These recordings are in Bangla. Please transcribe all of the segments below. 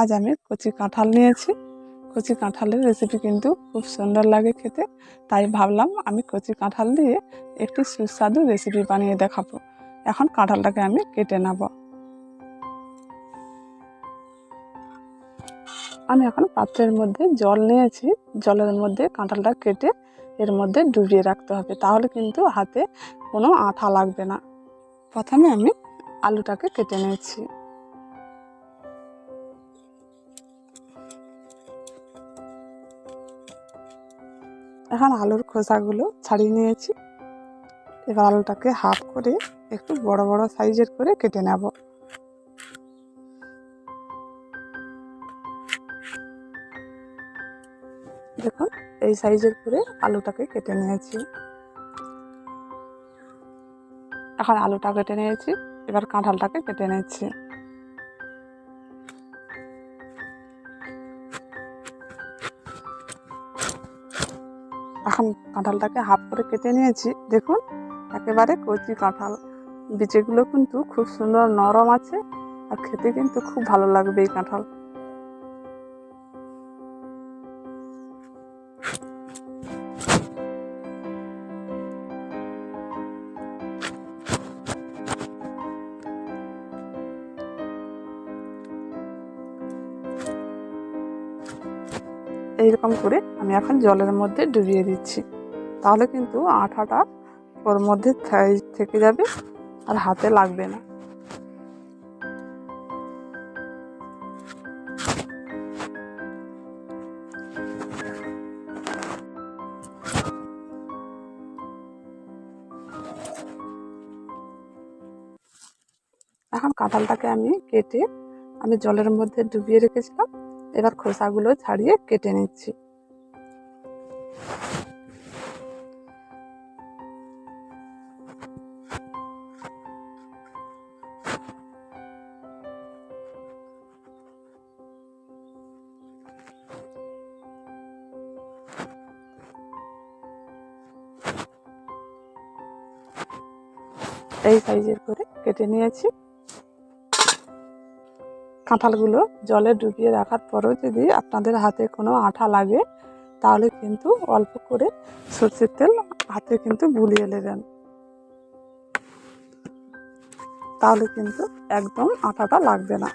আজ আমি কচি কাঁঠাল নিয়েছি। কচি কাঁঠালের রেসিপি কিন্তু খুব সুন্দর লাগে খেতে। তাই ভাবলাম আমি কচি কাঁঠাল দিয়ে একটি সুস্বাদু রেসিপি বানিয়ে দেখাবো। এখন কাঁঠালটাকে আমি কেটে নেব। আমি এখন পাত্রের মধ্যে জল নিয়েছি। জলের মধ্যে কাঁঠালটা কেটে এর মধ্যে ডুবিয়ে রাখতে হবে। তাহলে কিন্তু হাতে কোনো আঠা লাগবে না। প্রথমে আমি আলুটাকে কেটে নিয়েছি। এখন আলুর খোসাগুলো ছাড়িয়ে নিয়েছি। এবার আলুটাকে হাফ করে একটু বড় বড় সাইজের করে কেটে নেব। দেখুন, এই সাইজের করে আলুটাকে কেটে নিয়েছি। এখন আলুটা কেটে নিয়েছি, এবার কাঁঠালটাকে কেটে নিয়েছি এখন কাঁঠালটাকে হাফ করে কেটে নিয়েছি। দেখুন, একেবারে কচি কাঁঠাল। বিচিগুলো কিন্তু খুব সুন্দর নরম আছে আর খেতে কিন্তু খুব ভালো লাগবে এই কাঁঠাল। এইরকম করে আমি এখন জলের মধ্যে ডুবিয়ে দিচ্ছি। তাহলে কিন্তু আঠাটা ওর মধ্যে থেকে যাবে আর হাতে লাগবে না। এখন কাঁঠালটাকে আমি কেটে আমি জলের মধ্যে ডুবিয়ে রেখেছিলাম। এবার খোসাগুলো ছাড়িয়ে কেটে নিচ্ছি। এই সাইজের করে কেটে নিয়েছি। কাঁঠালগুলো জলে ডুবিয়ে রাখার পরও যদি আপনাদের হাতে কোনো আঠা লাগে, তাহলে কিন্তু অল্প করে সর্ষের তেল হাতে কিন্তু বুলিয়ে নেবেন। তাহলে কিন্তু একদম আঠাটা লাগবে না।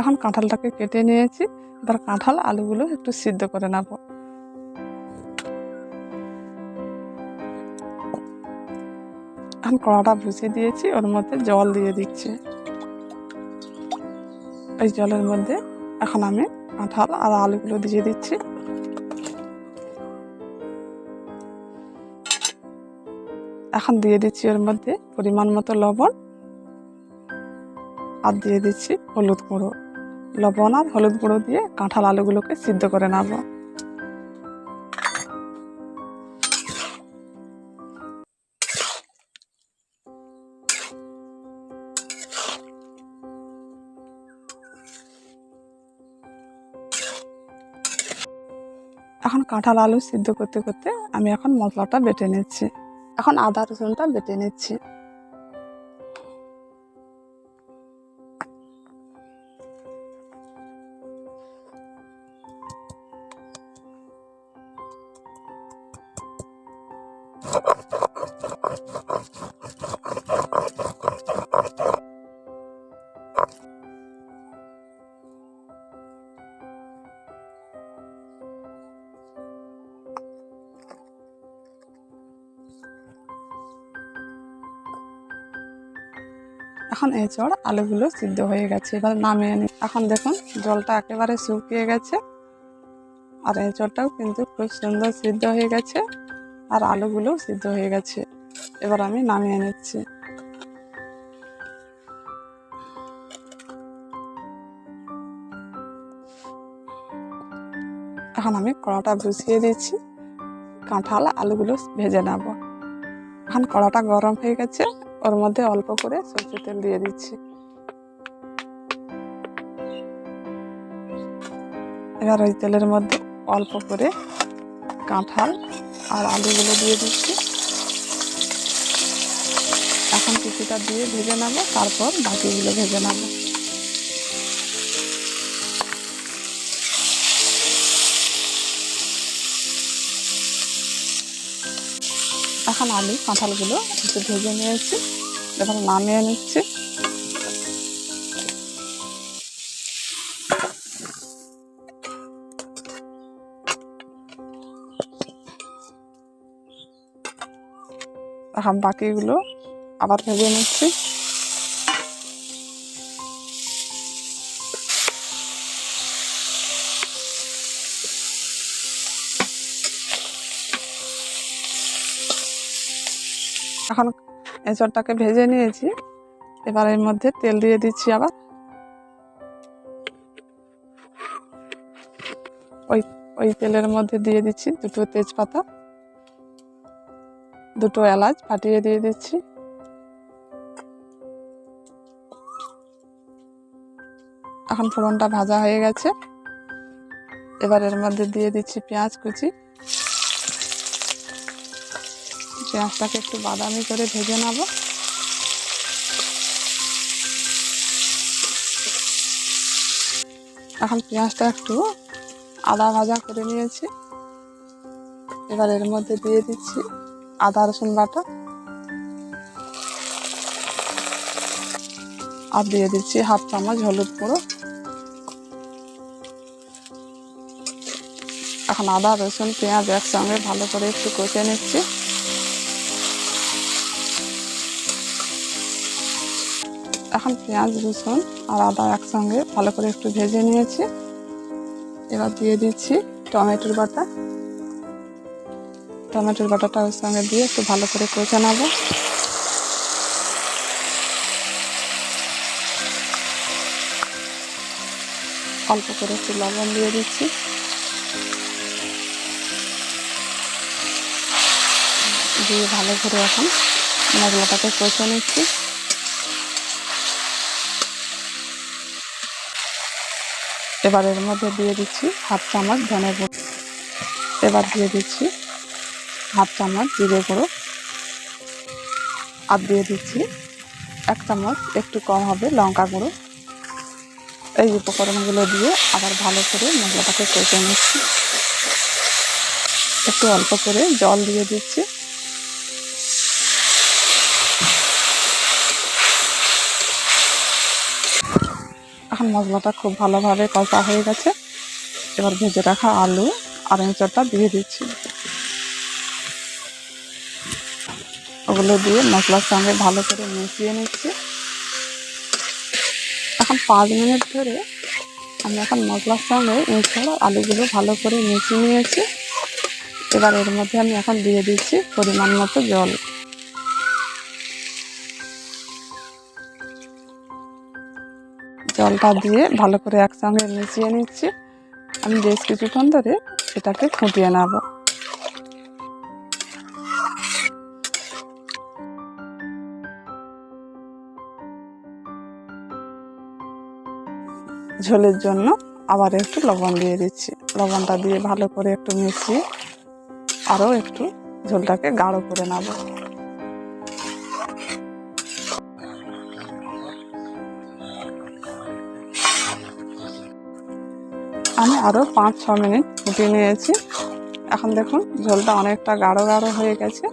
এখন কাঁঠালটাকে কেটে নিয়েছি। এবার কাঁঠাল আলুগুলো একটু সিদ্ধ করে নেব। এখন কড়াটা ভুষিয়ে দিয়েছি, ওর মধ্যে জল দিয়ে দিচ্ছি। এই জলের মধ্যে এখন আমি কাঁঠাল আর আলুগুলো দিয়ে দিচ্ছি। এখন দিয়ে দিচ্ছি ওর মধ্যে পরিমাণ মতো লবণ। আর দিয়ে দিচ্ছি হলুদ গুঁড়ো। লবণ আর হলুদ গুঁড়ো দিয়ে কাঁঠাল আলুগুলোকে সিদ্ধ করে নেব। এখন কাঁঠাল আলু সিদ্ধ করতে করতে আমি এখন মশলাটা বেটে নিচ্ছি। এখন আদা রসুনটা বেটে নিচ্ছি। এখন এঁচড় আলুগুলো সিদ্ধ হয়ে গেছে। এবার নামিয়ে নি। এখন দেখুন, জলটা একেবারে শুকিয়ে গেছে। আর এঁচড়টাও কিন্তু খুব সুন্দর সিদ্ধ হয়ে গেছে। আর আলুগুলো সিদ্ধ হয়ে গেছে। এবার আমি নামিয়ে নিচ্ছি। এখন আমি কড়াটা বসিয়ে দিচ্ছি। কাঁঠাল আলুগুলো ভেজে নেব। এখন কড়াটা গরম হয়ে গেছে, ওর মধ্যে অল্প করে সরষের তেল দিয়ে দিচ্ছি। এবার ওই তেলের মধ্যে অল্প করে কাঁঠাল আর আলুগুলো দিয়ে দিচ্ছি। এখন কিছুটা দিয়ে ভেজে নেব, তারপর বাকিগুলো ভেজে নেব। এখন আলু কাঁঠালগুলো একটু ভেজে নিয়েছি, এবার নামিয়ে নিচ্ছি। বাকিগুলো আবার ভেজে নিচ্ছি। এখন এঁচড়টাকে ভেজে নিয়েছি। এবার এর মধ্যে তেল দিয়ে দিচ্ছি আবার। ওই ওই তেলের মধ্যে দিয়ে দিচ্ছি দুটো তেজপাতা। দুটো এলাচ ফাটিয়ে দিয়ে দিচ্ছি। এখন ফোড়নটা ভাজা হয়ে গেছে। এবার এর মধ্যে দিয়ে দিচ্ছি পেঁয়াজ কুচি। পেঁয়াজটাকে একটু বাদামি করে ভেজে নেব। এখন পেঁয়াজটা একটু আদা ভাজা করে নিয়েছি। এবার এর মধ্যে দিয়ে দিচ্ছি আদা, রসুন বাটা। আর দিয়ে দিচ্ছি হাফ চামচ হলুদ গুঁড়ো। এখন আদা, রসুন, পেঁয়াজ একসঙ্গে ভালো করে একটু কষে নিচ্ছি। এখন পেঁয়াজ, রসুন আর আদা একসঙ্গে ভালো করে একটু ভেজে নিয়েছি। এবার দিয়ে দিচ্ছি টমেটোর বাটা। টমেটোর বাটাটা ওর সঙ্গে দিয়ে একটু ভালো করে কষে নেব। অল্প করে একটু লবণ দিয়ে দিচ্ছি। দিয়ে ভালো করে এখন মশলাটাকে কষে নিচ্ছি। এবার এর মধ্যে দিয়ে দিচ্ছি হাফ চামচ ধনে গুঁড়ো। এবার দিয়ে দিচ্ছি হাফ চামচ জিরে গুঁড়ো আর দিয়ে দিচ্ছি এক চামচ, একটু কম হবে লঙ্কা গুঁড়ো। এই উপকরণগুলো দিয়ে আবার ভালো করে মশলাটাকে কষে নিচ্ছি। একটু অল্প করে জল দিয়ে দিচ্ছি। এখন মশলাটা খুব ভালোভাবে কষা হয়ে গেছে। এবার ভেজে রাখা আলু আর এঁচড়টা দিয়ে দিচ্ছি। ওগুলো দিয়ে মশলার সঙ্গে ভালো করে মিশিয়ে নিচ্ছি। এখন পাঁচ মিনিট ধরে আমি এখন মশলার সঙ্গে আর আলুগুলো ভালো করে মিশিয়ে নিয়েছি। এবার এর মধ্যে আমি এখন দিয়ে দিচ্ছি পরিমাণ মতো জল। জলটা দিয়ে ভালো করে একসঙ্গে মিশিয়ে নিচ্ছি। আমি বেশ কিছুক্ষণ ধরে এটাকে ফুটিয়ে নেব। ঝোলের জন্য আবার একটু লবণ দিয়ে দিচ্ছি। লবণটা দিয়ে ভালো করে একটু মিশিয়ে আরও একটু ঝোলটাকে গাঢ় করে নেব। আমি আরও পাঁচ, ছ মিনিট ফুটিয়ে নিয়েছি। এখন দেখুন, ঝোলটা অনেকটা গাঢ় গাঢ় হয়ে গেছে।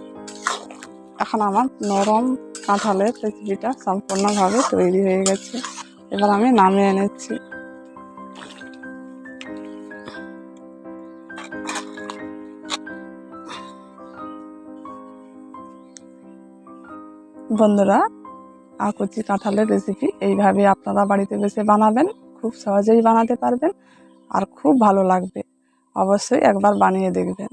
এখন আমার নরম কাঁঠালের রেসিপিটা সম্পূর্ণভাবে তৈরি হয়ে গেছে। এবার আমি নামিয়ে নিচ্ছি। বন্ধুরা কচি কাঁঠালের রেসিপি এইভাবে আপনারা বাড়িতে বসে বানাবেন, খুব সহজেই বানাতে পারবেন আর খুব ভালো লাগবে। অবশ্যই একবার বানিয়ে দেখবেন।